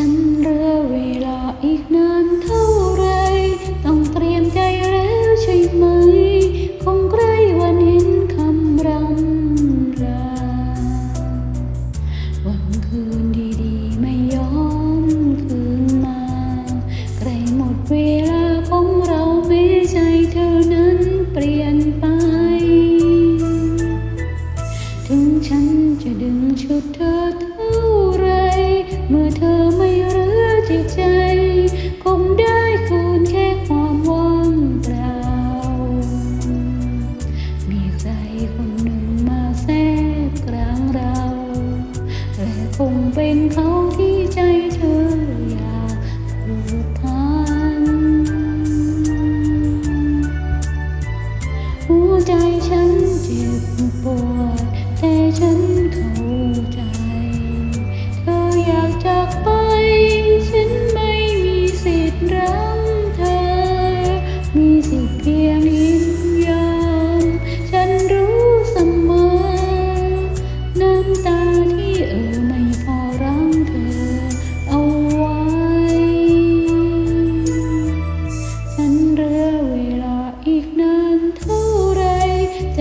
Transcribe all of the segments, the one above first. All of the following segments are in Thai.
ฉันเรือเวลาอีกนานเท่าไร ต้องเตรียมใจแล้วใช่ไหม คงใกล้วันเห็นคำรำลาวันคืนดีๆ ไม่ย้อนคืนมา ใกล้หมดเวลาของเราไม่ใช่เธอนั้นเปลี่ยนไป ถึงฉันจะดึงชุดเธอเท่าไร เมื่อเธอ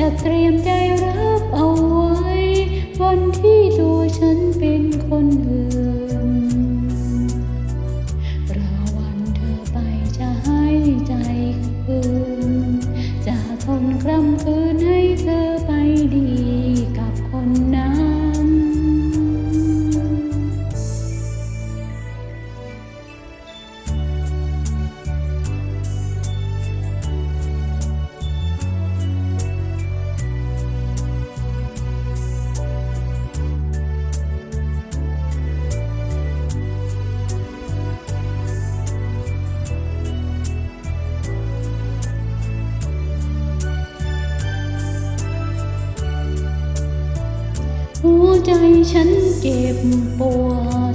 ചത്രയം ใจฉันเก็บปวด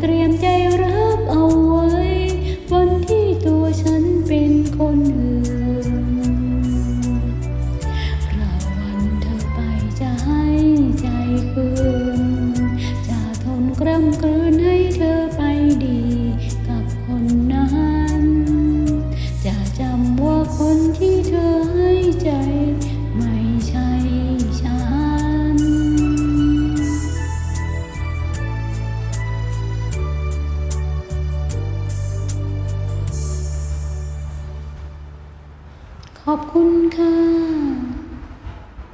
เตรียมใจ ขอบคุณค่ะ